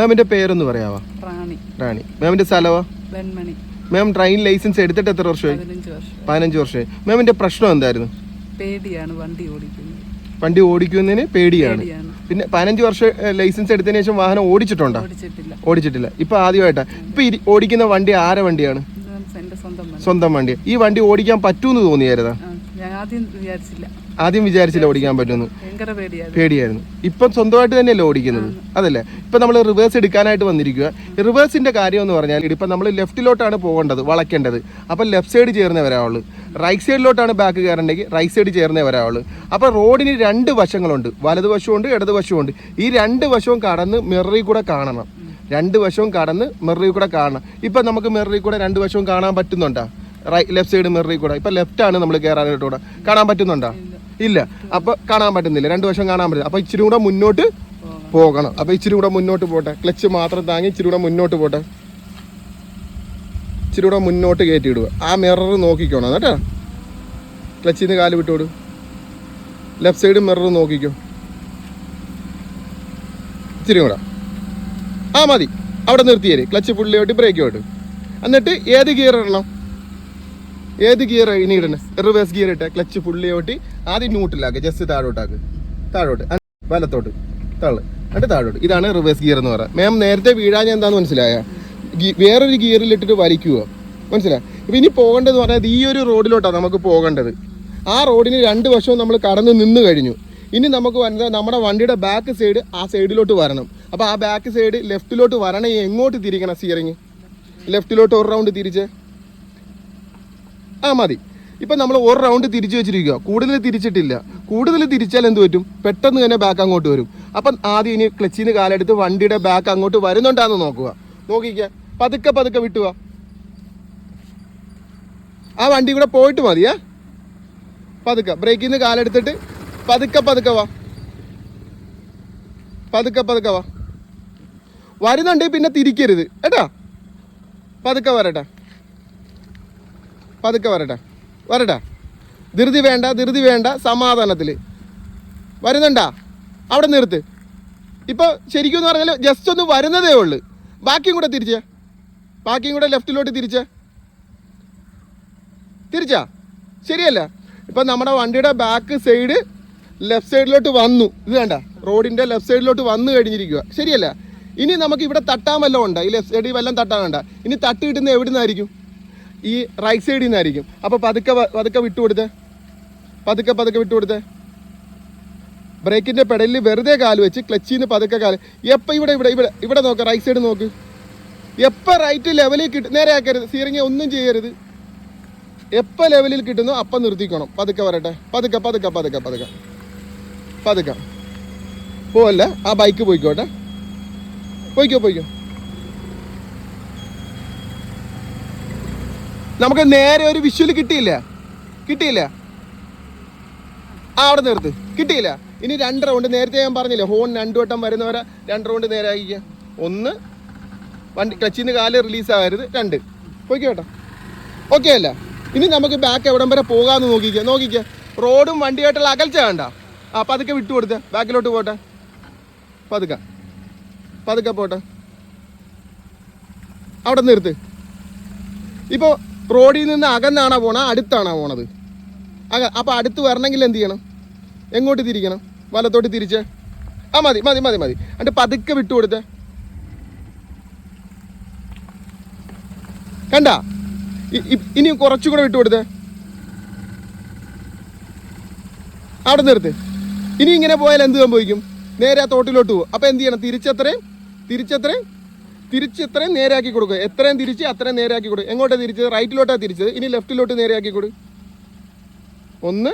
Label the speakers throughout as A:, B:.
A: മാമിന്റെ പേരൊന്ന് പറയാവോ?
B: റാണി.
A: റാണി. മാമിന്റെ സ്ഥലവാ
B: വെൺമണി.
A: മാം ട്രെയിൻ ലൈസൻസ് എടുത്തിട്ട് എത്ര വർഷമായി?
B: പതിനഞ്ച് വർഷം.
A: പതിനഞ്ച് വർഷമായി. മാമിന്റെ പ്രശ്നം എന്തായിരുന്നു?
B: പേടിയാണ് വണ്ടി ഓടിക്കുന്നത്.
A: വണ്ടി ഓടിക്കുന്നതിന് പേടിയാണ്.
B: പേടിയാണ്.
A: പിന്നെ പതിനഞ്ച് വർഷം ഏഹ്, ലൈസൻസ് എടുത്തതിന് ശേഷം വാഹനം ഓടിച്ചിട്ടുണ്ടോ?
B: ഓടിച്ചിട്ടില്ല.
A: ഓടിച്ചിട്ടില്ല. ഇപ്പൊ ആദ്യമായിട്ടാ. ഇപ്പൊ ഇരി- ഓടിക്കുന്ന വണ്ടി ആരെ വണ്ടിയാണ്?
B: ഇത് എന്റെ സ്വന്തം വണ്ടി?
A: സ്വന്തം വണ്ടി. ഈ വണ്ടി ഓടിക്കാൻ പറ്റൂന്ന് തോന്നിയായിരുന്നാ?
B: ആ, ഞാൻ ആദ്യം വിചാരിച്ചില്ല.
A: ആദ്യം വിചാരിച്ചില്ല ഓടിക്കാൻ പറ്റുമെന്ന്?
B: ഭയങ്കര പേടിയായിരുന്നു.
A: പേടിയായിരുന്നു. ഇപ്പം സ്വന്തമായിട്ട് തന്നെയല്ലേ ഓടിക്കുന്നത്? അതല്ലേ? ഇപ്പം നമ്മൾ റിവേഴ്സ് എടുക്കാനായിട്ട് വന്നിരിക്കുക. റിവേഴ്സിന്റെ കാര്യം എന്ന് പറഞ്ഞാൽ ഇപ്പം നമ്മൾ ലെഫ്റ്റിലോട്ടാണ് പോകേണ്ടത് വളയ്ക്കേണ്ടത്. അപ്പം ലെഫ്റ്റ് സൈഡ് ചേർന്നേ വരാവുള്ളൂ റൈറ്റ് സൈഡിലോട്ടാണ് ബാക്ക് കയറേണ്ടെങ്കിൽ റൈറ്റ് സൈഡ് ചേർന്നേ വരാവുള്ളൂ അപ്പോൾ റോഡിന് രണ്ട് വശങ്ങളുണ്ട്. വലതുവശമുണ്ട് ഇടതുവശമുണ്ട് ഈ രണ്ട് വശവും കടന്ന് മിററിൽ കൂടെ കാണണം. രണ്ട് വശവും കടന്ന് മിററിൽ കൂടെ കാണണം. ഇപ്പം നമുക്ക് മിററിൽ കൂടെ രണ്ട് വശവും കാണാൻ പറ്റുന്നുണ്ടോ? റൈറ്റ് ലെഫ്റ്റ് സൈഡ് മിററിൽ കൂടെ. ഇപ്പം ലെഫ്റ്റ് ആണ് നമ്മൾ കയറാനായിട്ട് കൂടെ കാണാൻ പറ്റുന്നുണ്ടോ? ഇല്ല. അപ്പൊ കാണാൻ പറ്റുന്നില്ല. രണ്ടു വശം കാണാൻ പറ്റില്ല. അപ്പൊ ഇച്ചിരി കൂടെ മുന്നോട്ട് പോകണം. അപ്പൊ ഇച്ചിരി കൂടെ മുന്നോട്ട് പോട്ടെ. ക്ലച്ച് മാത്രം താങ്ങി ഇച്ചിരി കൂടെ മുന്നോട്ട് പോട്ടെ. ഇച്ചിരി കൂടെ മുന്നോട്ട് കയറ്റി ഇടുക ആ മിറർ നോക്കിക്കോണം കേട്ടോ. ക്ലച്ചിൽ നിന്ന് കാൽ വിട്ടോട്. ലെഫ്റ്റ് സൈഡ് മിറർ നോക്കിക്കോ. ഇച്ചിരി കൂടെ. ആ മതി. അവിടെ നിർത്തിയേര്. ക്ലച്ച് ഫുള്ളിയോട്ട് ബ്രേക്ക് ഓട്ട് എന്നിട്ട് ഏത് ഗിയർ ഇടണം? ഏത് ഗിയർ ഇനി ഇടണേ? റിവേഴ്സ് ഗിയർ ഇട്ടേ ക്ലച്ച് ഫുള്ളി ഓട്ടി ആദ്യം ന്യൂട്ടിലാക്ക് ജസ്റ്റ് താഴോട്ടാക്ക് താഴോട്ട് വലത്തോട്ട്. തള്ളു എന്നിട്ട് താഴോട്ട്. ഇതാണ് റിവേഴ്സ് ഗിയർ എന്ന് പറയാം മാം നേരത്തെ വീഴാൻ എന്താന്ന് മനസ്സിലായ? വേറൊരു ഗിയറിൽ ഇട്ടിട്ട് വലിക്കുക മനസ്സിലായി? ഇപ്പം ഇനി പോകേണ്ടത് പറഞ്ഞാൽ ഈ ഒരു റോഡിലോട്ടാണ് നമുക്ക് പോകേണ്ടത്. ആ റോഡിന് രണ്ട് വശവും നമ്മൾ കടന്ന് നിന്ന് കഴിഞ്ഞു. ഇനി നമുക്ക് വരുന്നത് നമ്മുടെ വണ്ടിയുടെ ബാക്ക് സൈഡ് ആ സൈഡിലോട്ട് വരണം. അപ്പോൾ ആ ബാക്ക് സൈഡ് ലെഫ്റ്റിലോട്ട് വരണേ എങ്ങോട്ട് തിരിക്കണം സ്റ്റിയറിങ് ലെഫ്റ്റിലോട്ട് ഒരു റൗണ്ട് തിരിച്ച്? ആ മതി. ഇപ്പം നമ്മൾ ഒരു റൗണ്ട് തിരിച്ചു വെച്ചിരിക്കുക കൂടുതൽ തിരിച്ചിട്ടില്ല. കൂടുതൽ തിരിച്ചാൽ എന്ത് പറ്റും? പെട്ടെന്ന് തന്നെ ബാക്ക് അങ്ങോട്ട് വരും. അപ്പം ആദ്യം ഇനി ക്ലച്ചിന് കാലെടുത്ത് വണ്ടിയുടെ ബാക്ക് അങ്ങോട്ട് വരുന്നുണ്ടാന്ന് നോക്കുക നോക്കിക്ക. പതുക്കെ പതുക്കെ വിട്ടുക ആ വണ്ടി കൂടെ പോയിട്ട് മതിയാ പതുക്കെ. ബ്രേക്കിൽ നിന്ന് കാലെടുത്തിട്ട് പതുക്കെ പതുക്കെ വാ. പതുക്കെ പതുക്കെ വാ. വരുന്നുണ്ട് പിന്നെ തിരിക്കരുത്. കേട്ടാ? പതുക്കെ വരട്ടെ. പതുക്കെ വരട്ടെ. വരട്ടെ. ധൃതി വേണ്ട ധൃതി വേണ്ട സമാധാനത്തിൽ വരുന്നുണ്ടാ? അവിടെ നിർത്ത്. ഇപ്പോൾ ശരിക്കും എന്ന് പറഞ്ഞാൽ ജസ്റ്റ് ഒന്ന് വരുന്നതേ ഉള്ളൂ. ബാക്കിയും കൂടെ തിരിച്ചേ. ബാക്കിയും കൂടെ ലെഫ്റ്റിലോട്ട് തിരിച്ചേ. തിരിച്ചാ? ശരിയല്ല. ഇപ്പം നമ്മുടെ വണ്ടിയുടെ ബാക്ക് സൈഡ് ലെഫ്റ്റ് സൈഡിലോട്ട് വന്നു. ഇത് വേണ്ട റോഡിന്റെ ലെഫ്റ്റ് സൈഡിലോട്ട് വന്നു കഴിഞ്ഞിരിക്കുക ശരിയല്ല. ഇനി നമുക്ക് ഇവിടെ തട്ടാൻ വല്ലതും ഉണ്ട്? ഈ ലെഫ്റ്റ് സൈഡിൽ വല്ലതും തട്ടാൻ വേണ്ട ഇനി തട്ട് കിട്ടുന്നത് എവിടെ നിന്നായിരിക്കും ഈ റൈറ്റ് സൈഡിൽ നിന്നായിരിക്കും അപ്പോൾ പതുക്കെ പതുക്കെ വിട്ടുകൊടുത്ത്. പതുക്കെ പതുക്കെ വിട്ടുകൊടുത്ത്. ബ്രേക്കിന്റെ പെടലിൽ വെറുതെ കാൽ വെച്ച് ക്ലച്ചിൽ നിന്ന് പതുക്കെ കാൽ. എപ്പോൾ ഇവിടെ ഇവിടെ ഇവിടെ ഇവിടെ നോക്ക് റൈറ്റ് സൈഡ് നോക്ക്. എപ്പോൾ റൈറ്റ് ലെവലിൽ കിട്ടും നേരെ ആക്കരുത്. സീറിങ് ഒന്നും ചെയ്യരുത്. എപ്പോൾ ലെവലിൽ കിട്ടുന്നു അപ്പം നിർത്തിക്കണം. പതുക്കെ വരട്ടെ. പതുക്കെ പതുക്കെ പതുക്കെ പതുക്കെ. പതുക്കെ. പോവല്ല? ആ ബൈക്ക് പോയിക്കോട്ടെ. പോയിക്കോ പോയിക്കോ. നമുക്ക് നേരെ ഒരു വിഷ്വൽ കിട്ടിയില്ല. കിട്ടിയില്ല. ആ അവിടെ നിർത്ത്. കിട്ടിയില്ല. ഇനി രണ്ട് റൗണ്ട് നേരത്തെ ഞാൻ പറഞ്ഞില്ലേ ഹോൺ രണ്ടു വട്ടം വരുന്നവരെ രണ്ട് റൗണ്ട് നേരെ ആക്കിക്കുക ഒന്ന് വണ്ടി ക്ലച്ചിൽ നിന്ന് കാൽ റിലീസ് ആകരുത് രണ്ട്. പോയിക്കോട്ടെ ഓക്കെ അല്ല? ഇനി നമുക്ക് ബാക്ക് എവിടം വരെ പോകാമെന്ന് നോക്കിക്കുക നോക്കിക്കുക റോഡും വണ്ടിയായിട്ടുള്ള അകൽച്ച വേണ്ട ആ പതുക്കെ വിട്ടു കൊടുത്ത്. ബാക്കിലോട്ട് പോട്ടെ. പതുക്കെ. പതുക്കെ പോട്ടെ. അവിടെ നിർത്ത്. ഇപ്പോൾ റോഡിൽ നിന്ന് അകന്നാണോ പോണത്? അടുത്താണോ പോണത്? അക അപ്പോൾ അടുത്ത് വരണമെങ്കിൽ എന്ത് ചെയ്യണം? എങ്ങോട്ട് തിരിക്കണം? വലത്തോട്ട് തിരിച്ച്? ആ മതി മതി മതി മതി. എന്നിട്ട് പതുക്കെ വിട്ടു കൊടുത്തേ. കണ്ട? ഇനി കുറച്ചുകൂടെ വിട്ടു കൊടുത്തേ. അവിടെ നിർത്ത്. ഇനി ഇങ്ങനെ പോയാൽ എന്ത് സംഭവിക്കും? നേരെ ആ തോട്ടിലോട്ട് പോകും അപ്പോൾ എന്ത് ചെയ്യണം? തിരിച്ചത്രയും തിരിച്ചത്രയും തിരിച്ചത്രയും നേരെയാക്കി കൊടുക്കുക എത്രയും തിരിച്ച് അത്രയും നേരെയാക്കി കൊടുക്കുക എങ്ങോട്ടാ തിരിച്ചത്? റൈറ്റിലോട്ടാണ് തിരിച്ചത്. ഇനി ലെഫ്റ്റിലോട്ട് നേരെയാക്കി കൊടു ഒന്ന്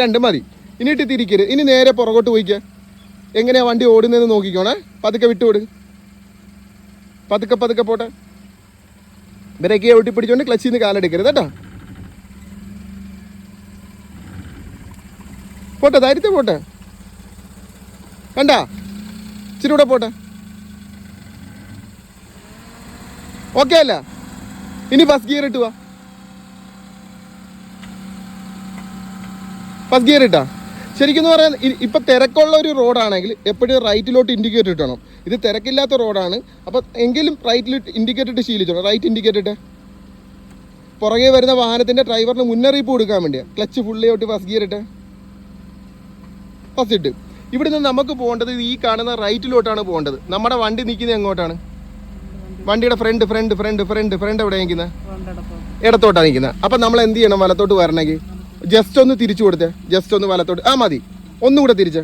A: രണ്ട് മതി. ഇനിയിട്ട് തിരിക്കരുത്. ഇനി നേരെ പുറകോട്ട് പോയിക്കുക എങ്ങനെയാ വണ്ടി ഓടുന്നതെന്ന് നോക്കിക്കോണേ. പതുക്കെ വിട്ടുവിട്. പതുക്കെ പതുക്കെ പോട്ടെ. ബ്രേക്ക് ഒട്ടി പിടിച്ചോണ്ട് ക്ലച്ചിൽ നിന്ന് കാലെടുക്കരുത് കേട്ടോ. പോട്ടെ ധൈര്യത്തെ പോട്ടെ. കണ്ടാ? ഇച്ചിരി കൂടെ പോട്ടെ. ഓക്കെ അല്ല? ഇനി ഫസ്റ്റ് ഗിയർ ഇട്ടുക ഫസ്റ്റ് ഗിയർ ഇട്ടാ. ശരിക്കും പറയാൻ ഇപ്പൊ തിരക്കുള്ള ഒരു റോഡാണെങ്കിൽ എപ്പോഴും റൈറ്റിലോട്ട് ഇൻഡിക്കേറ്റർ ഇട്ടണം ഇത് തിരക്കില്ലാത്ത റോഡാണ് അപ്പം എങ്കിലും റൈറ്റിൽ ഇൻഡിക്കേറ്റർ ഇട്ട് ശീലിച്ചോളൂ റൈറ്റ് ഇൻഡിക്കേറ്റർ ഇട്ട്. പുറകെ വരുന്ന വാഹനത്തിന്റെ ഡ്രൈവറിന് മുന്നറിയിപ്പ് കൊടുക്കാൻ വേണ്ടിയാണ് clutch fully out first gear ഇട്ട്. ഫസ്റ്റ് ഇട്ട്. ഇവിടുന്ന് നമുക്ക് പോകേണ്ടത് ഈ കാണുന്ന റൈറ്റിലോട്ടാണ് പോകേണ്ടത്. നമ്മുടെ വണ്ടി നിൽക്കുന്നത് എങ്ങോട്ടാണ്? വണ്ടിയുടെ front front front front front എവിടെ നിൽക്കുന്നത് ഇടത്തോട്ടാണ് നിൽക്കുന്നത് അപ്പം നമ്മൾ എന്ത് ചെയ്യണം? വലത്തോട്ട് വരണമെങ്കിൽ? ജസ്റ്റ് ഒന്ന് തിരിച്ചു കൊടുത്തേ. ജസ്റ്റ് ഒന്ന് വലത്തോട്ട്. ആ മതി. ഒന്നുകൂടെ തിരിച്ച്.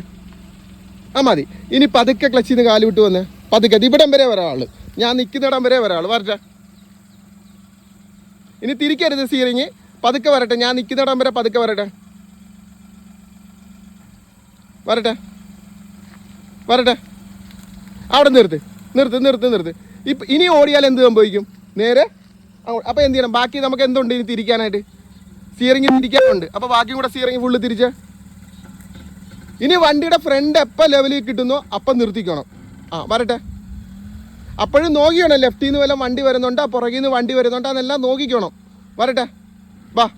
A: ആ മതി. ഇനി പതുക്കെ ക്ലച്ചിൽ നിന്ന് കാൽ വിട്ട് വന്നേ. പതുക്കെ. ഇവിടം വരെ വരാൾ ഞാൻ നിൽക്കുന്നിടം വരെ വരാൾ വരട്ടെ. ഇനി തിരിക്കരുത് സീറിങ് പതുക്കെ വരട്ടെ. ഞാൻ നിൽക്കുന്നിടം വരെ പതുക്കെ വരട്ടെ. വരട്ടെ. വരട്ടെ. അവിടെ നിർത്ത്. നിർത്ത് നിർത്ത് നിർത്ത്. ഇപ്പം ഇനി ഓടിയാൽ എന്ത് സംഭവിക്കും? നേരെ അപ്പൊ അപ്പോൾ എന്ത് ചെയ്യണം? ബാക്കി നമുക്ക് എന്തുണ്ട് ഇനി തിരിക്കാനായിട്ട്? സ്റ്റിയറിംഗ് തിരിക്കാനുണ്ട് അപ്പോൾ ബാക്കിയും കൂടെ സ്റ്റിയറിംഗ് ഫുള്ള് തിരിച്ച്. ഇനി വണ്ടിയുടെ ഫ്രണ്ട് എപ്പ ലെവലിൽ കിട്ടുന്നോ അപ്പം നിർത്തിക്കണം. ആ വരട്ടെ. അപ്പോഴും നോക്കിക്കണം. ലെഫ്റ്റിൽ നിന്ന് വല്ല വണ്ടി വരുന്നുണ്ടോ? പുറകിൽ നിന്ന് വണ്ടി വരുന്നുണ്ടോ? അതെല്ലാം നോക്കിക്കണം. വരട്ടെ. വാ.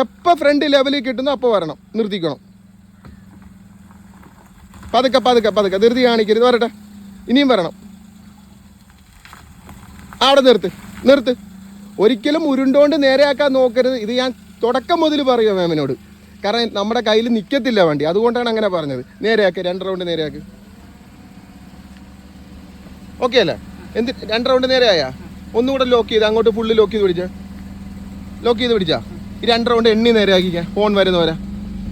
A: എപ്പ ഫ്രണ്ട് ലെവലിൽ കിട്ടുന്നോ അപ്പോൾ വരണം. നിർത്തിക്കണം. പതുക്കെ പതുക്കെ പതുക്കെ. ധൃതി കാണിക്കരുത്. വരട്ടെ. ഇനിയും വരണം. അവിടെ നിർത്ത്. നിർത്ത്. ഒരിക്കലും ഉരുണ്ടോണ്ട് നേരെയാക്കാൻ നോക്കരുത്. ഇത് ഞാൻ തുടക്കം മുതൽ പറയുക മാമിനോട്. കാരണം നമ്മുടെ കയ്യിൽ നിൽക്കത്തില്ല വണ്ടി. അതുകൊണ്ടാണ് അങ്ങനെ പറഞ്ഞത്. നേരെയാക്ക്. രണ്ട് റൗണ്ട് നേരെയാക്ക്. ഓക്കെ അല്ലേ? എന്ത്? രണ്ട് റൗണ്ട് നേരെയായാ? ഒന്നുകൂടെ ലോക്ക് ചെയ്ത് അങ്ങോട്ട് ഫുള്ള് ലോക്ക് ചെയ്ത് പിടിച്ചാ. ലോക്ക് ചെയ്ത് പിടിച്ചാ? ഈ രണ്ട് റൗണ്ട് എണ്ണി നേരെയാക്കിക്കാം. ഫോൺ വരുന്നവരാ.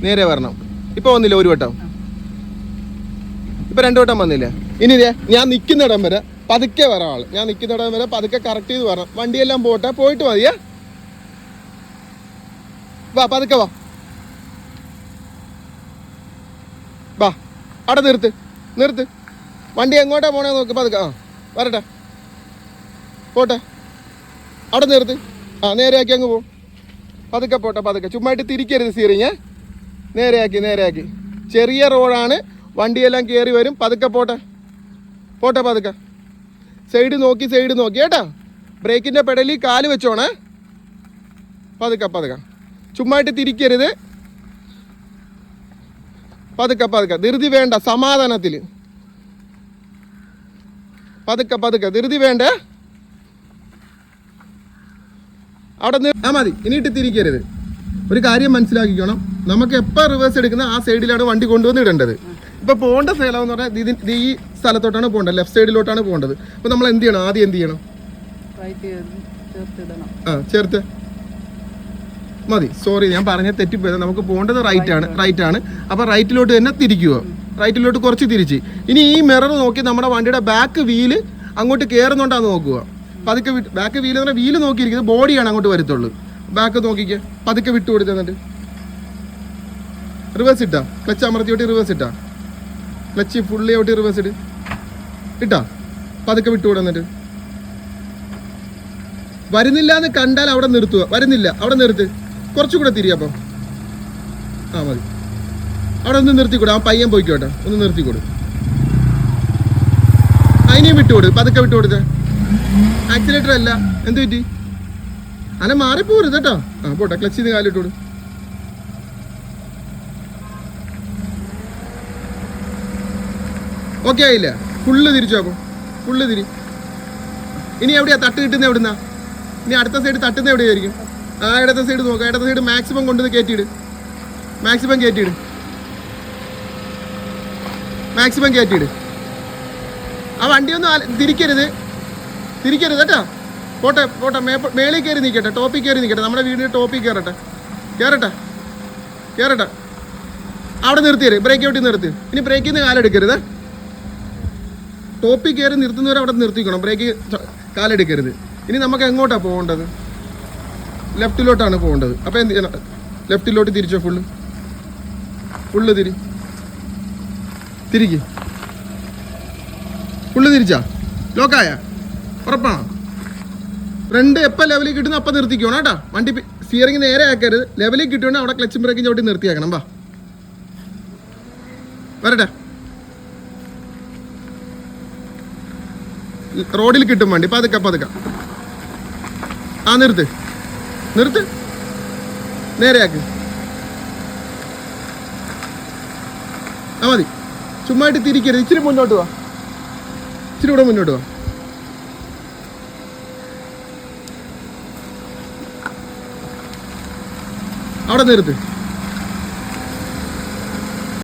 A: നേരെ വരണം. ഇപ്പൊ വന്നില്ല ഒരു വട്ടം? ഇപ്പൊ രണ്ടു വട്ടം വന്നില്ലേ? ഇനി ഞാൻ നിൽക്കുന്നിടം വരെ പതുക്കെ വരാം ആൾ ഞാൻ നിൽക്കുന്നിടം വരെ പതുക്കെ കറക്റ്റ് ചെയ്ത് വരണം. വണ്ടിയെല്ലാം പോട്ടെ പോയിട്ട് മതിയേ വാ പതുക്കെ വാ. വാ അവിടെ നിർത്ത് നിർത്ത്. വണ്ടി എങ്ങോട്ടാ പോണേ നോക്ക് പതുക്കെ. ആ വരട്ടെ. പോട്ടെ. അവിടെ നിർത്ത്. ആ നേരെയാക്കി അങ്ങ് പോ. പതുക്കെ പോട്ടെ പതുക്കെ. ചുമ്മായിട്ട് തിരിക്കരുത് സീറിങ് നേരെയാക്കി നേരെയാക്കി. ചെറിയ റോഡാണ് വണ്ടിയെല്ലാം കയറി വരും. പതുക്കെ പോട്ടെ. പോട്ടെ പതുക്കെ. സൈഡ് നോക്കി സൈഡ് നോക്കി. കേട്ടാ ബ്രേക്കിന്റെ പെടലിൽ കാൽ വെച്ചോണേ. പതുക്കെ പതുക്കെ. ചുമ്മായിട്ട് തിരിക്കരുത്. പതുക്കെ പതുക്കെ. ധൃതി വേണ്ട സമാധാനത്തിൽ പതുക്കെ പതുക്കെ. ധൃതി വേണ്ട? അവിടെ ആ മതി. ഇനിയിട്ട് തിരിക്കരുത്. ഒരു കാര്യം മനസ്സിലാക്കിക്കണം. നമുക്ക് എപ്പോൾ റിവേഴ്സ് എടുക്കുന്ന ആ സൈഡിലാണ് വണ്ടി കൊണ്ടുവന്ന് ഇടേണ്ടത്. ഇപ്പൊ പോകേണ്ട സ്ഥലം എന്ന് പറഞ്ഞാൽ ഇത് ഈ സ്ഥലത്തോട്ടാണ് പോകേണ്ടത്. ലെഫ്റ്റ് സൈഡിലോട്ടാണ് പോകേണ്ടത്. അപ്പൊ നമ്മൾ എന്ത് ചെയ്യണം? ആദ്യം എന്ത് ചെയ്യണം? ആ ചേർത്ത്. മതി. സോറി ഞാൻ പറഞ്ഞ തെറ്റിപ്പോയത് നമുക്ക് പോകേണ്ടത് റൈറ്റ് ആണ്. റൈറ്റ് ആണ്. അപ്പൊ റൈറ്റിലോട്ട് തന്നെ തിരിക്കുക. റൈറ്റിലോട്ട് കുറച്ച് തിരിച്ച്. ഇനി ഈ മിറർ നോക്കി നമ്മുടെ വണ്ടിയുടെ ബാക്ക് വീൽ അങ്ങോട്ട് കയറുന്നുണ്ടാന്ന് നോക്കുക. പതുക്കെ വിട്ട് ബാക്ക് വീൽ എന്ന് പറഞ്ഞാൽ വീൽ നോക്കിയിരിക്കുന്നത് ബോഡിയാണ് അങ്ങോട്ട് വരത്തുള്ളൂ. ബാക്ക് നോക്കിക്ക്. പതുക്കെ വിട്ടു കൊടുത്തന്നിട്ട് റിവേഴ്സ് ഇട്ടാ. ക്ലച്ച് അമർത്തിയോട്ട് റിവേഴ്സ് ഇട്ടാ. ക്ലച്ച് ഫുള്ളി ഔട്ട് റിവേഴ്സ് ഇട്ട് ഇട്ടാ? പതുക്കെ വിട്ടുകൂടെ എന്നിട്ട്. വരുന്നില്ല എന്ന് കണ്ടാൽ അവിടെ നിർത്തുക. വരുന്നില്ല. അവിടെ നിർത്ത്. കുറച്ചുകൂടെ തിരിയപ്പോ ആ മതി. അവിടെ ഒന്ന് നിർത്തിക്കൂടെ. ആ പയ്യൻ പോയിക്കോട്ടെ. ഒന്ന് നിർത്തിക്കൂടെ. അതിനെയും വിട്ടുകൊടു പതുക്കെ വിട്ടുകൊടുത്ത ആക്സിലേറ്റർ അല്ല. എന്ത് പറ്റി? അല്ല മാറിപ്പോരുത് കേട്ടോ. ആ പോട്ടെ. ക്ലച്ച് ചെയ്ത് കാലിട്ടോട് ഓക്കെ ആയില്ല? ഫുള്ള് തിരിച്ചു അപ്പം ഫുള്ള് തിരി. ഇനി എവിടെയാ? തട്ട് കിട്ടുന്നത് എവിടുന്നാ? ഇനി അടുത്ത സൈഡ് തട്ടുന്ന എവിടെയായിരിക്കും? ആ ഇടത്തെ സൈഡ് നോക്കാം. ഇടത്തെ സൈഡ് മാക്സിമം കൊണ്ടുവന്ന് കയറ്റിയിട്. മാക്സിമം കയറ്റിയിട്. മാക്സിമം കയറ്റിയിട്. ആ വണ്ടിയൊന്നും തിരിക്കരുത്. തിരിക്കരുത് കേട്ടോ. പോട്ടെ പോട്ടെ. മേളിൽ കയറി നിൽക്കട്ടെ ടോപ്പിൽ കയറി നിൽക്കട്ടെ നമ്മുടെ വീടിന് ടോപ്പിൽ കയറട്ടെ. കയറട്ടെ. കയറട്ടെ. അവിടെ നിർത്തിയത് ബ്രേക്ക് ഔട്ടിൽ നിർത്തി. ഇനി ബ്രേക്കിൽ നിന്ന് കാലെടുക്കരുത്. ടോപ്പിൽ കയറി നിർത്തുന്നവരെ അവിടെ നിർത്തിക്കണം. ബ്രേക്ക് കാലെടുക്കരുത്. ഇനി നമുക്ക് എങ്ങോട്ടാണ് പോകേണ്ടത്? ലെഫ്റ്റിലോട്ടാണ് പോകേണ്ടത്. അപ്പോൾ എന്ത് ചെയ്യണം? ലെഫ്റ്റിലോട്ട് തിരിച്ചോ ഫുള്ള് ഫുള്ള് തിരി. തിരിക്ക്. ഫുള്ള് തിരിച്ചാ? ലോക്കായ ഉറപ്പാണോ? ഫ്രണ്ട് എപ്പോൾ ലെവലിൽ കിട്ടുന്ന അപ്പം നിർത്തിക്കണം കേട്ടോ. വണ്ടി സ്റ്റിയറിംഗ് നേരെ ആക്കരുത്. ലെവലിൽ കിട്ടുവാണെങ്കിൽ അവിടെ ക്ലച്ചും ബ്രേക്കും ചവിട്ടി നിർത്തിയാക്കണം. വാ. വരട്ടെ. റോഡിൽ കിട്ടും വണ്ടി. പതുക്കെ പതുക്കെ. ആ നിർത്ത്. നിർത്ത്. നേരെയാക്ക്. ആ മതി. ചുമ്മായിട്ട് തിരിക്കരുത്. ഇച്ചിരി മുന്നോട്ട് വാ. ഇച്ചിരി കൂടെ മുന്നോട്ട് വാ. അവിടെ നിർത്ത്.